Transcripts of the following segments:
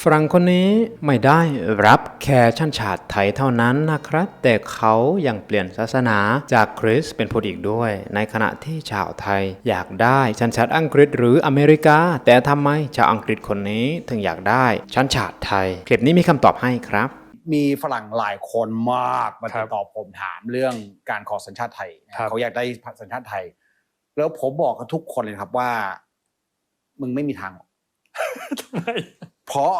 ฝรั่งคนนี้ไม่ได้รับแค่ชันชาติไทยเท่านั้นนะครับ แต่เขายังเปลี่ยนศาสนาจากคริสต์เป็นพุทธอีกด้วย ในขณะที่ชาวไทยอยากได้ชันชาติอังกฤษหรืออเมริกา แต่ทำไมชาวอังกฤษคนนี้ถึงอยากได้ชันชาติไทย คลิปนี้มีคำตอบให้ครับมีฝรั่งหลายคนมากมาครัติบดต่อผมถามเรื่องการขอสัญชาติไทยนะครับเขาอยากได้สัญชาติไทย แล้วผมบอกกับทุกคนเลยครับว่า มึงไม่มีทางหรอกทำไม เพราะ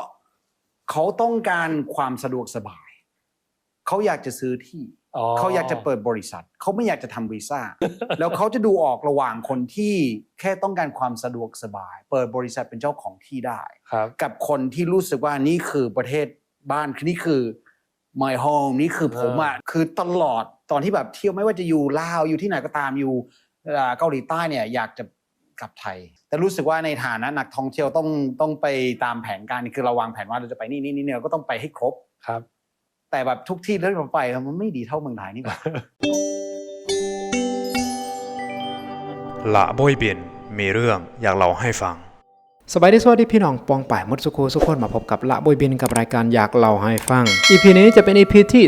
เขาต้องการความสะดวกสบาย เขาอยากจะซื้อที่เขาอยากจะเปิดบริษัท เขาไม่อยากจะทำวีซ่า แล้วเขาจะดูออกระหว่างคนที่แค่ต้องการความสะดวกสบาย เปิดบริษัทเป็นเจ้าของที่ได้ครับกับคนที่รู้สึกว่านี่คือประเทศบ้านคือนี่คือ my home นี่คือผมอะคือตลอดตอนที่แบบเที่ยวไม่ว่าจะอยู่ลาวอยู่ที่ไหนก็ตามอยู่เอ่อเกาหลีใต้เนี่ยอยากจะ กลับไทย แต่รู้สึกว่าในฐานะนักท่องเที่ยวต้องต้องไปตามแผนการคือเราวางแผนว่าเราจะไปนี่นี่นี่เนี่ยก็ต้องไปให้ครบครับ แต่แบบทุกที่ที่เราไปมันไม่ดีเท่าเมืองไทยนี่หว่าละบอยเบียนมีเรื่องอยากเล่าให้ฟัง สบายดีสวัสดีพี่น้องปองป่ายมดสุโคสุคนมาพบกับละบอยบินกับรายการอยากเล่าให้ฟัง EP นี้จะเป็น EP ที่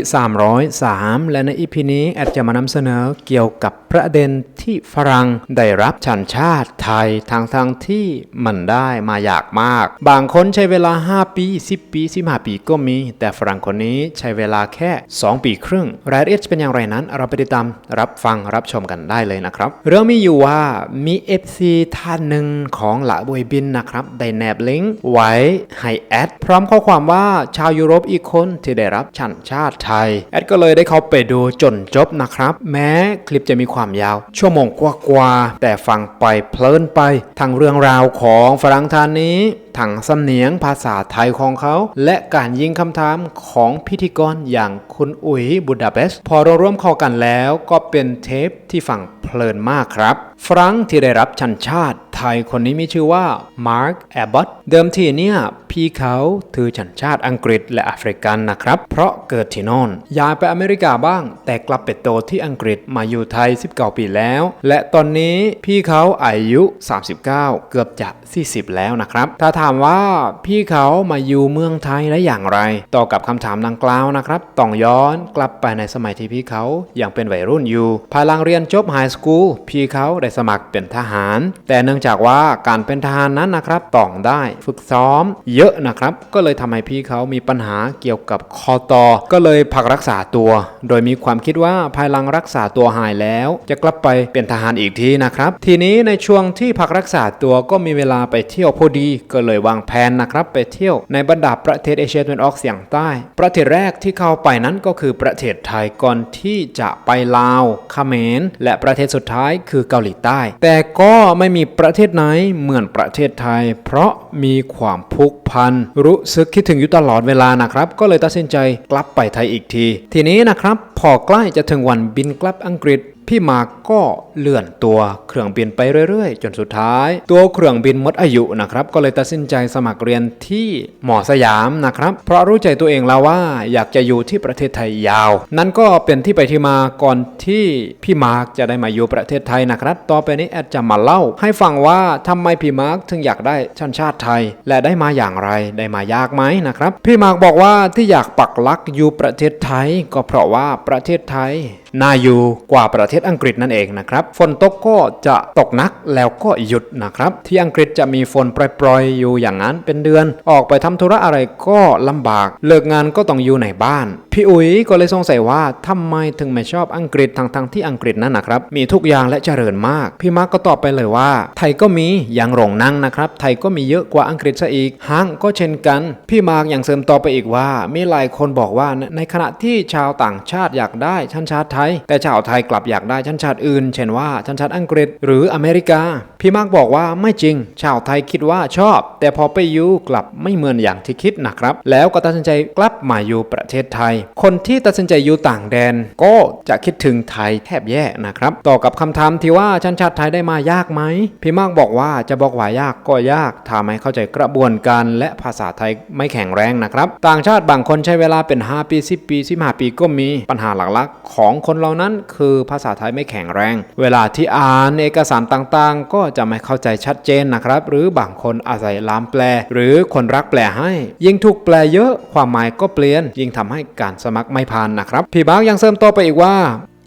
303 และใน EP นี้แอดจะมานำเสนอเกี่ยวกับประเด็นที่ฝรั่งได้รับชันชาติไทยทางทางที่มันได้มาอยากมาก บางคนใช้เวลา 5 ปี 10 ปี 15 ปีก็มี แต่ฝรั่งคนนี้ใช้เวลาแค่ 2 ปีครึ่ง รายละเอียดเป็นอย่างไรนั้น เราไปติดตามรับฟังรับชมกันได้เลยนะครับเรื่องมีอยู่ว่ามี FC ท่านหนึ่งของละบวยบินนะครับได้แนบลิงก์ไว้ให้แอดพร้อมข้อความว่าชาวยุโรปอีกคนที่ได้รับชันชาติไทย แอดก็เลยได้เข้าไปดูจนจบนะครับ แม้คลิปจะมีความยาว ชั่วโมงกว่าๆแต่ฟังไปเพลินไปทั้งเรื่องราวของฝรั่งท่านนี้ ทั้งสำเนียงภาษาไทยของเขา และการยิงคำถามของพิธีกรอย่างคุณอุ๋ยบุดาเปสพอเราร่วมเข้ากันแล้วก็เป็นเทปที่ฟังเพลินมากครับฝรั่งที่ได้รับชันชาติไทยคนนี้มีชื่อว่ามาร์คแอบบอตเดิมทีเนี่ยพี่เขาถือชันชาติอังกฤษและแอฟริกันนะครับ เพราะเกิดที่น่นย้ายไปอเมริกาบ้าง แต่กลับไปโตที่อังกฤษมาอยู่ไทย 19 ปีแล้ว และตอนนี้พี่เขาอายุ 39 เกือบจะ 40 แล้วนะครับถ้าถามว่าพี่เขามาอยู่เมืองไทยได้อย่างไร ต่อกับคำถามดังกล่าวนะครับ ต้องย้อนกลับไปในสมัยที่พี่เขายังเป็นวัยรุ่นอยู่ ภายหลังเรียนจบไฮสคูลพี่เขาได้สมัครเป็นทหาร แต่เนื่องจากว่าการเป็นทหารนั้นนะครับต้องได้ฝึกซ้อม เยอะนะครับ ก็เลยทำให้พี่เขามีปัญหาเกี่ยวกับคอตอก็เลยพักรักษาตัว โดยมีความคิดว่าภายหลังรักษาตัวหายแล้ว จะกลับไปเป็นทหารอีกทีนะครับ ทีนี้ในช่วงที่พักรักษาตัวก็มีเวลาไปเที่ยวพอดีก็เลยวางแผนนะครับไปเที่ยวในบรรดาประเทศเอเชียตะวันออกเฉียงใต้ ประเทศแรกที่เข้าไปนั้นก็คือประเทศไทยก่อนที่จะไปลาวเขมรและประเทศสุดท้ายคือเกาหลีใต้ แต่ก็ไม่มีประเทศไหนเหมือนประเทศไทย เพราะมีความผูกพันรู้สึกคิดถึงอยู่ตลอดเวลานะครับ ก็เลยตัดสินใจกลับไปไทยอีกที ทีนี้นะครับพอใกล้จะถึงวันบินกลับอังกฤษ พี่มากก็เลื่อนตัวเครื่องบินไปเรื่อยๆ จนสุดท้าย ตัวเครื่องบินหมดอายุนะครับก็เลยตัดสินใจสมัครเรียนที่หมอสยามนะครับ เพราะรู้ใจตัวเองแล้วว่าอยากจะอยู่ที่ประเทศไทยยาว นั่นก็เป็นที่ไปที่มาก่อนที่พี่มาร์กจะได้มาอยู่ประเทศไทยนะครับ ต่อไปนี้แอดจะมาเล่า ให้ฟังว่าทำไมพี่มาร์กถึงอยากได้ชันชาติไทย และได้มาอย่างไรได้มายากไหมนะครับ พี่มาร์กบอกว่าที่อยากปักหลักอยู่ประเทศไทย ก็เพราะว่าประเทศไทย น่าอยู่กว่าประเทศอังกฤษนั่นเองนะครับ ฝนตกก็จะตกนักแล้วก็หยุดนะครับ ที่อังกฤษจะมีฝนปล่อยๆอยู่อย่างนั้นเป็นเดือน ออกไปทำธุระอะไรก็ลำบาก เลิกงานก็ต้องอยู่ในบ้าน พี่อุ๋ยก็เลยสงสัยว่าทำไมถึงไม่ชอบอังกฤษทั้งที่อังกฤษนั้นนะครับ มีทุกอย่างและเจริญมาก พี่มาร์กก็ตอบไปเลยว่า ไทยก็มีอย่างโรงนั่งนะครับ ไทยก็มีเยอะกว่าอังกฤษซะอีก ห้างก็เช่นกัน พี่มาร์กยังเสริมต่อไปอีกว่า มีหลายคนบอกว่าในขณะที่ชาวต่างชาติอยากได้ชั้นชาติไทยแต่ชาวไทยกลับอยากได้ชันชาติอื่น เช่นว่าชันชาติอังกฤษ หรืออเมริกา พี่มากบอกว่าไม่จริง ชาวไทยคิดว่าชอบ แต่พอไปอยู่กลับไม่เหมือนอย่างที่คิดนะครับ แล้วก็ตัดสินใจกลับมาอยู่ประเทศไทย คนที่ตัดสินใจอยู่ต่างแดน ก็จะคิดถึงไทยแทบแย่นะครับ ต่อกับคำถามที่ว่าชันชาติไทยได้มายากไหม พี่มากบอกว่าจะบอกว่ายากก็ยากถ้าไม่เข้าใจกระบวนการและภาษาไทยไม่แข็งแรงนะครับ ต่างชาติบางคนใช้เวลาเป็น 5 ปี 10 ปี 15 ปีก็มีปัญหาหลักๆของคนเหล่านั้นคือภาษาไทยไม่แข็งแรง เวลาที่อ่านเอกสารต่างๆ ก็จะไม่เข้าใจชัดเจนนะครับ หรือบางคนอาศัยลามแปล หรือคนรักแปลให้ ยิ่งถูกแปลเยอะความหมายก็เปลี่ยน ยิ่งทำให้การสมัครไม่ผ่านนะครับ พี่บาร์กยังเสริมต่อไปอีกว่า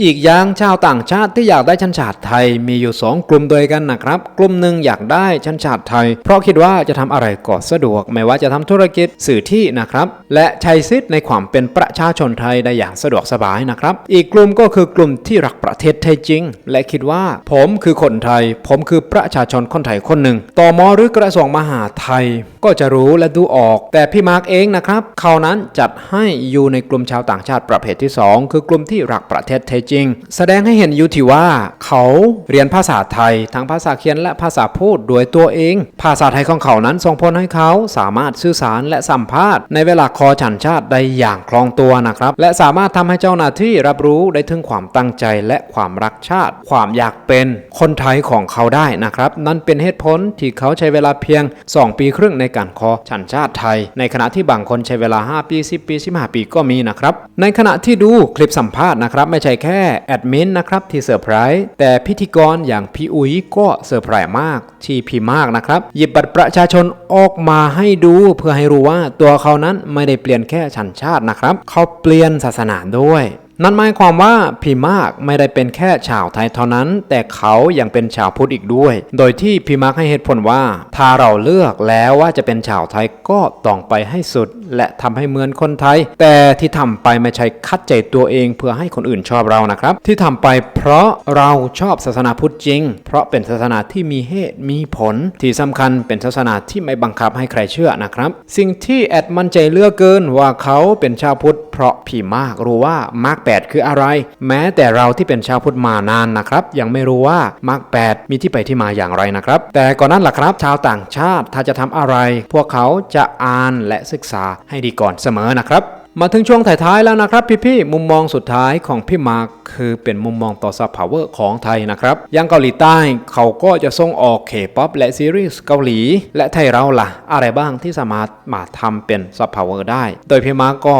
อีกอย่างชาวต่างชาติที่อยากได้ชันชาติไทยมีอยู่ 2 กลุ่มด้วยกันนะครับ กลุ่มหนึ่งอยากได้ชันชาติไทย เพราะคิดว่าจะทำอะไรก็สะดวก ไม่ว่าจะทำธุรกิจสื่อที่นะครับ และใช้สิทธิ์ในความเป็นประชาชนไทยได้อย่างสะดวกสบายนะครับ อีกกลุ่มก็คือกลุ่มที่รักประเทศไทยจริง และคิดว่า ผมคือคนไทย ผมคือประชาชนคนไทยคนหนึ่งต่อมหรือกระทรวงมหาไทย ก็จะรู้และดูออก แต่พี่มาร์กเองนะครับเขานั้นจัดให้อยู่ในกลุ่มชาวต่างชาติประเภทที่ 2 คือกลุ่มที่รักประเทศไทยจริง แสดงให้เห็นอยู่ที่ว่า เขาเรียนภาษาไทย ทั้งภาษาเขียนและภาษาพูดด้วยตัวเอง ภาษาไทยของเขานั้นส่งผลให้เขาสามารถสื่อสารและสัมภาษณ์ในเวลาคอฉันชาติได้อย่างคล่องตัวนะครับ และสามารถทำให้เจ้าหน้าที่รับรู้ได้ถึงความตั้งใจและความรักชาติ ความอยากเป็นคนไทยของเขาได้นะครับ นั่นเป็นเหตุผลที่เขาใช้เวลาเพียง 2 ปีครึ่งในการขอฉันชาติไทย ในขณะที่บางคนใช้เวลา 5 ปี 10 ปี 15 ปีก็มีนะครับ ในขณะที่ดูคลิปสัมภาษณ์นะครับ ไม่ใช่แค่แอดมินนะครับที่เซอร์ไพรส์แต่พิธีกรอย่างพี่อุ๋ยก็เซอร์ไพรส์มากที่พี่มากนะครับหยิบบัตรประชาชนออกมาให้ดูเพื่อให้รู้ว่าตัวเขานั้นไม่ได้เปลี่ยนแค่ชันชาตินะครับ เขาเปลี่ยนศาสนาด้วย นั่นหมายความว่าพีมากไม่ได้เป็นแค่ชาวไทยเท่านั้น แต่เขายังเป็นชาวพุทธอีกด้วย โดยที่พีมากให้เหตุผลว่า ถ้าเราเลือกแล้วว่าจะเป็นชาวไทยก็ต้องไปให้สุด และทำให้เหมือนคนไทย แต่ที่ทำไปไม่ใช่คัดใจตัวเองเพื่อให้คนอื่นชอบเรานะครับ ที่ทำไปเพราะเราชอบศาสนาพุทธจริง เพราะเป็นศาสนาที่มีเหตุมีผล ที่สำคัญเป็นศาสนาที่ไม่บังคับให้ใครเชื่อนะครับ สิ่งที่แอดมั่นใจเลือกเกินว่าเขาเป็นชาวพุทธเพราะพีมากรู้ว่ามาร์ก8 คืออะไร แม้แต่เราที่เป็นชาวพุทธมานานนะครับ ยังไม่รู้ว่ามาร์ก8มีที่ไปที่มาอย่างไรนะครับ แต่ก่อนนั้นล่ะครับ ชาวต่างชาติถ้าจะทำอะไร พวกเขาจะอ่านและศึกษาให้ดีก่อนเสมอนะครับ มาถึงช่วงไถ่ท้ายแล้วนะครับพี่ๆมุมมองสุดท้ายของพี่มาร์คคือเป็นมุมมองต่อซับพาวเวอร์ของไทยนะครับย่างเกาหลีใต้เขาก็จะส่งออกเคป๊อปและซีรีส์เกาหลี และไทยเราล่ะ อะไรบ้างที่สามารถมาทำเป็นซับพาวเวอร์ได้ โดยพี่มาร์คก็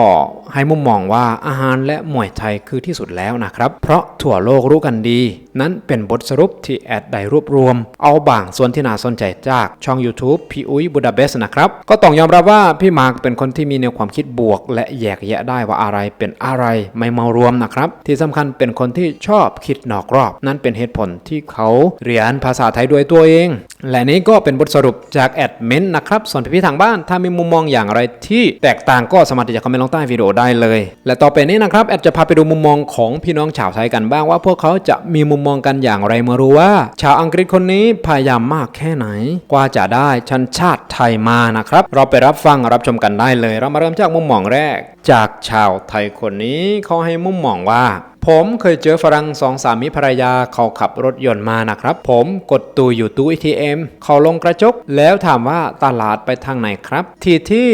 ให้มุมมองว่าอาหารและมวยไทยคือที่สุดแล้วนะครับ เพราะทั่วโลกรู้กันดี นั้นเป็นบทสรุปที่แอดได้รวบรวม เอาบางส่วนที่น่าสนใจจากช่อง YouTube พี่อุ้ยบูดาเบสนะครับ ก็ต้องยอมรับว่าพี่มาร์คเป็นคนที่มีแนวความคิดบวก และแยกแยะได้ว่าอะไรเป็นอะไรไม่เมารวมนะครับ ที่สำคัญเป็นคนที่ชอบคิดนอกรอบ นั่นเป็นเหตุผลที่เขาเรียนภาษาไทยด้วยตัวเอง และนี้ก็เป็นบทสรุปจากแอดเมินนะครับส่วนพี่ๆทางบ้านถ้ามีมุมมองอย่างไรที่แตกต่างก็สามารถที่จะคอมเมนต์ลงใต้วิดีโอได้เลย และต่อไปนี้นะครับแอดจะพาไปดูมุมมองของพี่น้องชาวไทยกันบ้างว่าพวกเขาจะมีมุมมองกันอย่างไรเมื่อรู้ว่า ชาวอังกฤษคนนี้พยายามมากแค่ไหน กว่าจะได้ชันชาติไทยมานะครับ เราไปรับฟังรับชมกันได้เลย เรามาเริ่มจากมุมมองแรก จากชาวไทยคนนี้เขาให้มุมมองว่าผมเคยเจอฝรั่งสองสามีภรรยาเขาขับรถยนต์มานะครับ ผมกดตู้อยู่ตู้ ATM เขาลงกระจก แล้วถามว่าตลาดไปทางไหนครับ ที่ที่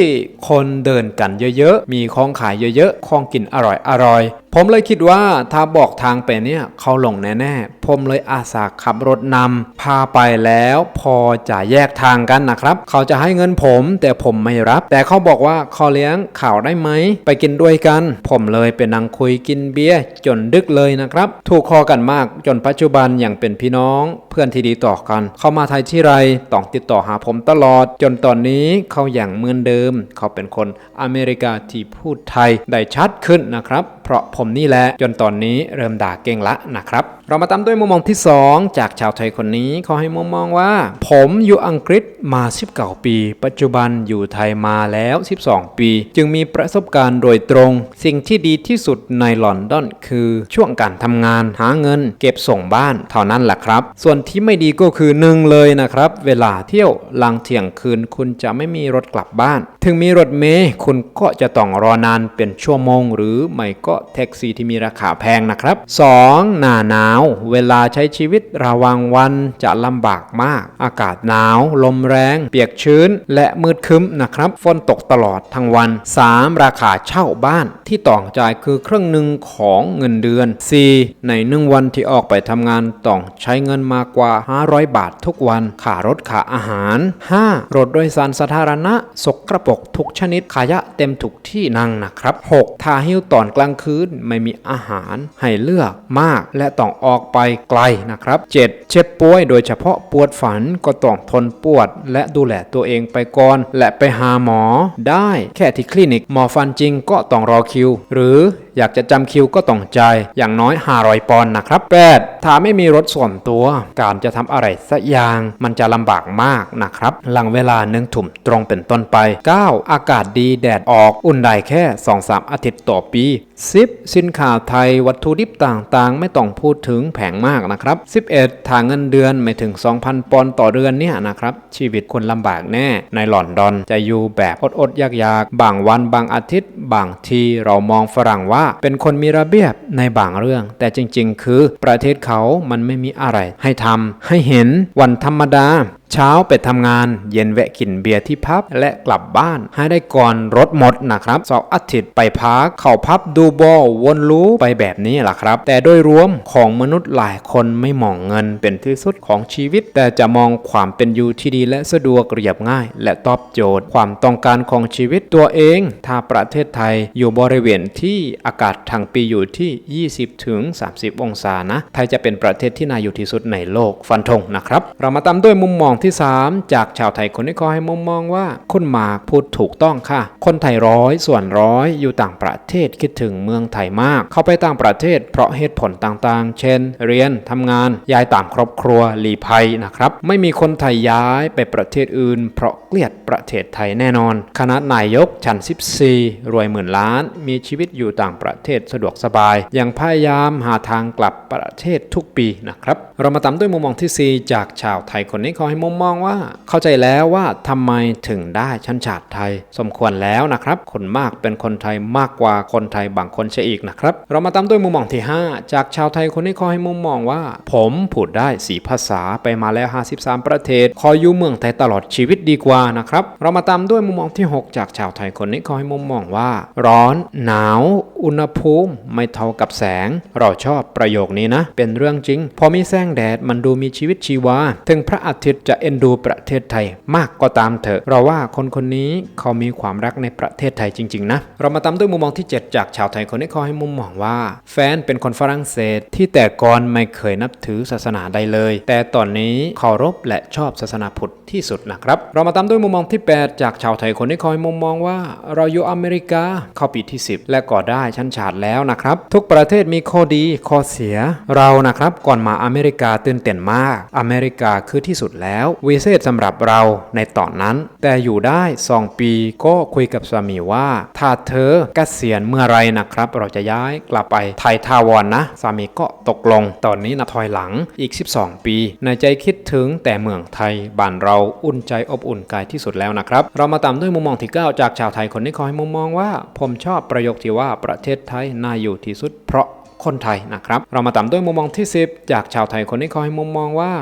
คนเดินกันเยอะๆ มีของขายเยอะๆ ของกินอร่อยๆ ผมเลยคิดว่าถ้าบอกทางไปเนี่ยเขาหลงแน่ๆ ผมเลยอาสาขับรถนำพาไปแล้วพอจะแยกทางกันนะครับ เขาจะให้เงินผมแต่ผมไม่รับ แต่เขาบอกว่าขาเลี้ยงข่าวได้ไหม ไปกินด้วยกัน ผมเลยไปนั่งคุยกินเบียร์จนดึกเลยนะครับ ถูกคอกันมากจนปัจจุบันอย่างเป็นพี่น้อง เพื่อนที่ดีต่อกัน เขามาไทยที่ไรต้องติดต่อหาผมตลอด จนตอนนี้เขาอย่างเหมือนเดิม เขาเป็นคนอเมริกาที่พูดไทยได้ชัดขึ้นนะครับ เพราะผมนี่แหละจนตอนนี้เริ่มด่าเก่งละนะครับเรามาตามด้วยมุมมองที่ 2 จากชาวไทยคนนี้เขาให้มุมมองว่า ผมอยู่อังกฤษมา 19 ปี ปัจจุบันอยู่ไทยมาแล้ว 12 ปี จึงมีประสบการณ์โดยตรง สิ่งที่ดีที่สุดในลอนดอนคือช่วงการทำงานหาเงิน เก็บส่งบ้านเท่านั้นแหละครับ ส่วนที่ไม่ดีก็คือหนึ่งเลยนะครับ เวลาเที่ยวหลังเที่ยงคืนคุณจะไม่มีรถกลับบ้าน ถึงมีรถเมล์คุณก็จะต้องรอนานเป็นชั่วโมง หรือไม่ก็แท็กซี่ที่มีราคาแพงนะครับ 2. หน้าหนาวาวเวลาใช้ชีวิตระวังวันจะลำบากมาก อากาศหนาว ลมแรง เปียกชื้น และมืดคึ้มนะครับ ฝนตกตลอดทั้งวัน 3. ราคาเช่าบ้านที่ต้องจ่ายคือครึ่งหนึ่งของเงินเดือน 4. ในหนึ่งวันที่ออกไปทำงานต้องใช้เงินมากกว่า 500 บาททุกวันค่ารถค่าอาหาร 5. รถโดยสารสาธารณะ สกระปกทุกชนิดขยะเต็มทุกที่นั่งนะครับ 6. ถ้าหิวตอนกลางคืนไม่มีอาหารให้เลือกมากและต้องออกไปไกลนะครับ 7. เจ็บป่วยโดยเฉพาะปวดฝันก็ต้องทนปวด และดูแลตัวเองไปก่อน และไปหาหมอได้แค่ที่คลินิกหมอฟันจริงก็ต้องรอคิว หรือ อยากจะจำคิวก็ต้องใจอย่างน้อย 500 ปอนด์นะครับ 8. ถ้าไม่มีรถส่วนตัว การจะทำอะไรสักอย่างมันจะลำบากมากนะครับ หลังเวลาหนึ่งทุ่มตรงเป็นต้นไป 9. อากาศดีแดดออกอุ่นได้แค่ 2-3 อาทิตย์ต่อปี 10. สินค้าไทยวัตถุดิบต่างๆ ไม่ต้องพูดถึงแพงมากนะครับ 11. ถ้าเงินเดือนไม่ถึง 2,000 ปอนด์ต่อเดือนเนี่ยนะครับชีวิตคนลำบากแน่ ในหลอนดอนจะอยู่แบบอดๆยากๆ บางวันบางอาทิตย์ บางทีเรามองฝรั่งว่าเป็นคนมีระเบียบในบางเรื่อง แต่จริง ๆ คือประเทศเขามันไม่มีอะไร ให้ทำให้เห็นวันธรรมดาเช้าไปทำงาน เย็นแวะกินเบียร์ที่พับและกลับบ้าน ให้ได้ก่อนรถหมดนะครับเสาร์อาทิตย์ไปพัก เข้าพับดูบอลวนรู้ไปแบบนี้แหละครับ แต่โดยรวมของมนุษย์หลายคนไม่มองเงินเป็นที่สุดของชีวิต แต่จะมองความเป็นอยู่ที่ดีและสะดวกเรียบง่าย และตอบโจทย์ ความต้องการของชีวิตตัวเอง ถ้าประเทศไทยอยู่บริเวณที่อากาศทั้งปีอยู่ที่ 20ถึง30 องศานะไทยจะเป็นประเทศที่น่าอยู่ที่สุดในโลกฟันธงนะครับ เรามาตามด้วยมุมมองที่ 3 จากชาวไทยคนนี้ขอให้มุมมองว่าคุณหมากพูดถูกต้องค่ะ คนไทยร้อยส่วนร้อยอยู่ต่างประเทศคิดถึงเมืองไทยมาก เข้าไปต่างประเทศเพราะเหตุผลต่างๆ เช่น เรียนทำงานย้ายต่างครอบครัวหลีภัยนะครับ ไม่มีคนไทยย้ายไปประเทศอื่น เพราะเกลียดประเทศไทยแน่นอน คณะนายกชั้น14 รวยหมื่นล้าน มีชีวิตอยู่ต่างประเทศสะดวกสบาย ยังพยายามหาทางกลับประเทศทุกปีนะครับ เรามาตามด้วยมุมมองที่ 4 จากชาวไทยคนนี้ขอให้มุมมองว่าเข้าใจแล้วว่าทำไมถึงได้ชั้นชาติไทย สมควรแล้วนะครับ คนมากเป็นคนไทยมากกว่าคนไทยบางคนเสียอีกนะครับ เรามาตามด้วยมุมมองที่ 5 จากชาวไทยคนนี้ขอให้มุมมองว่า ผมพูดได้สีภาษาไปมาแล้ว 53 ประเทศ ขออยู่เมืองไทยตลอดชีวิตดีกว่านะครับ เรามาตามด้วยมุมมองที่ 6 จากชาวไทยคนนี้ขอให้มุมมองว่า ร้อน หนาว อุณหภูมิ ไม่เท่ากับแสง เราชอบประโยคนี้นะ เป็นเรื่องจริง พอมีแสงแดดมันดูมีชีวิตชีวา ถึงพระอาทิตย์จะเอ็นดูประเทศไทยมากก็ตามเถอะ เราว่าคนคนนี้เขามีความรักในประเทศไทยจริง ๆ นะ เรามาตามด้วยมุมมองที่ 7 จากชาวไทยคนนี้ขอให้มุมมองว่า แฟนเป็นคนฝรั่งเศสที่แต่ก่อนไม่เคยนับถือศาสนาใดเลย แต่ตอนนี้เคารพและชอบศาสนาพุทธที่สุดนะครับ เรามาตามด้วยมุมมองที่ 8 จากชาวไทยคนนี้ขอให้มุมมองว่า เราอยู่อเมริกาเข้าปีที่ 10 และก็ได้ชั้นชาติแล้วนะครับ ทุกประเทศมีข้อดีข้อเสีย เรานะครับก่อนมาอเมริกาตื่นเต้นมาก อเมริกาคือที่สุดแล้ววิเศษสำหรับเราในตอนนั้น แต่อยู่ได้2ปีก็คุยกับสามีว่า ถ้าเธอเกษียณเมื่อไรนะครับ เราจะย้ายกลับไปไทยทาวรนนะ สามีก็ตกลง ตอนนี้นับถอยหลังอีก 12 ปี ในใจคิดถึงแต่เมืองไทยบ้านเราอุ่นใจอบอุ่นกายที่สุดแล้วนะครับ เรามาตามด้วยมุมมองที่ 9 จากชาวไทยคนนี้ขอให้มุมมองว่า ผมชอบประโยคที่ว่าประเทศไทยน่าอยู่ที่สุดเพราะคนไทยนะครับ เรามาตามด้วยมุมมองที่ 10 จากชาวไทยคนนี้ขอให้มุมมองว่า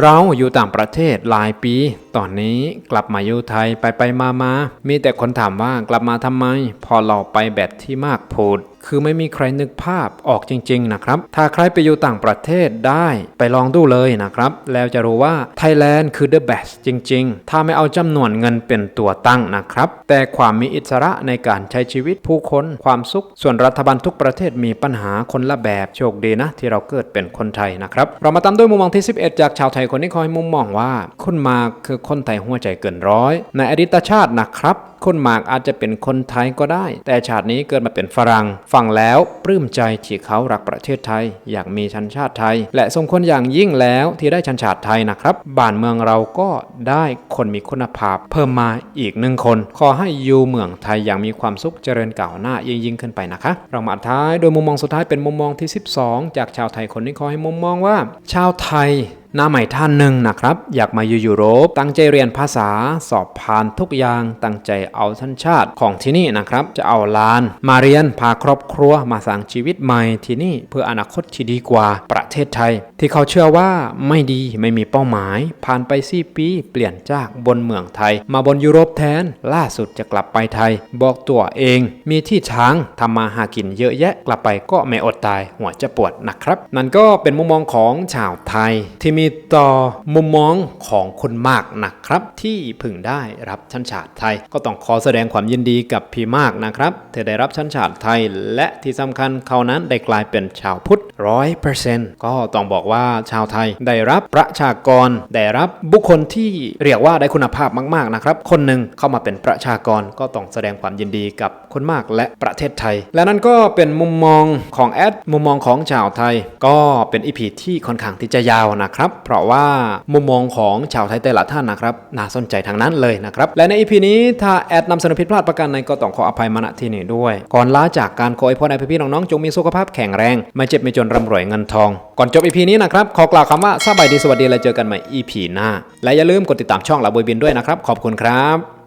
เราอยู่ต่างประเทศหลายปี ตอนนี้กลับมาอยู่ไทยไปไปมามามีแต่คนถามว่ากลับมาทำไม พอเราไปแบบที่มากพูด คือไม่มีใครนึกภาพออกจริงๆนะครับ ถ้าใครไปอยู่ต่างประเทศได้ไปลองดูเลยนะครับ แล้วจะรู้ว่าไทยแลนด์คือ the best จริง ๆ ถ้าไม่เอาจำนวนเงินเป็นตัวตั้งนะครับ แต่ความมีอิสระในการใช้ชีวิตผู้คนความสุข ส่วนรัฐบาลทุกประเทศมีปัญหาคนละแบบโชคดีนะ ที่เราเกิดเป็นคนไทยนะครับ เรามาตามด้วยมุมมองที่ 11 จากชาวไทยคนนี้คอยมุมมองว่าคุณมาคือคนไทยหัวใจเกินร้อยในอดีตชาตินะครับ คุณหมากอาจจะเป็นคนไทยก็ได้ แต่ชาตินี้เกิดมาเป็นฝรั่งฟังแล้วปลื้มใจที่เขารักประเทศไทย อยากมีชันชาติไทย และสมควรอย่างยิ่งแล้วที่ได้ชันชาติไทยนะครับ บ้านเมืองเราก็ได้คนมีคุณภาพ เพิ่มมาอีกหนึ่งคน ขอให้อยู่เมืองไทยอย่างมีความสุขเจริญก้าวหน้ายิ่งยิ่งขึ้นไปนะคะ เรามาท้ายโดยมุมมองสุดท้ายเป็นมุมมองที่ 12 จากชาวไทยคนนี้ขอให้มุมมองว่า ชาวไทย หน้าใหม่ท่านหนึ่งนะครับ อยากมาอยู่ยุโรป ตั้งใจเรียนภาษาสอบผ่านทุกอย่างตั้งใจเอาสัญชาติของที่นี่นะครับ จะเอาลาน มาเรียนพาครอบครัวมาสร้างชีวิตใหม่ที่นี่เพื่ออนาคตที่ดีกว่าประเทศไทย ที่เขาเชื่อว่าไม่ดีไม่มีเป้าหมาย ผ่านไปสี่ปี เปลี่ยนจากบนเมืองไทย มาบนยุโรปแทน ล่าสุดจะกลับไปไทย บอกตัวเอง มีที่ทางทำมาหากินเยอะแยะกลับไปก็ไม่อดตายหัวจะปวดนะครับ นั่นก็เป็นมุมมองของชาวไทยที่มีีต่อมุมมองของคนมากนะครับ ที่พึงได้รับชั้นชาติไทย ก็ต้องขอแสดงความยินดีกับพี่มากนะครับเธอได้รับชั้นชาติไทย และที่สำคัญเขานั้นได้กลายเป็นชาวพุทธร้อยเปอร์เซ็นต์ก็ต้องบอกว่าชาวไทยได้รับประชากร ได้รับบุคคลที่เรียกว่าได้คุณภาพมาก ๆนะครับ คนหนึ่งเข้ามาเป็นประชากรก็ต้องแสดงความยินดีกับคนมากและประเทศไทย และนั่นก็เป็นมุมมองของแอดมุมมองของชาวไทย ก็เป็นอีพีที่ค่อนข้างที่จะยาวนะครับเพราะว่ามุมมองของชาวไทยแต่ละท่านนะครับน่าสนใจทางนั้นเลยนะครับ และในอีพีนี้ถ้าแอดนำเสนอผิดพลาดประการใดก็ต้องขออภัยมาณที่นี้ด้วย ก่อนลาจากการขออวยพรให้พี่ๆน้องๆจงมีสุขภาพแข็งแรง ไม่เจ็บไม่จนร่ำรวยเงินทอง ก่อนจบอีพีนี้นะครับขอกล่าวคำว่าสบายดีสวัสดีและเจอกันใหม่อีพีหน้า และอย่าลืมกดติดตามช่องลาบุยบินด้วยนะครับ ขอบคุณครับ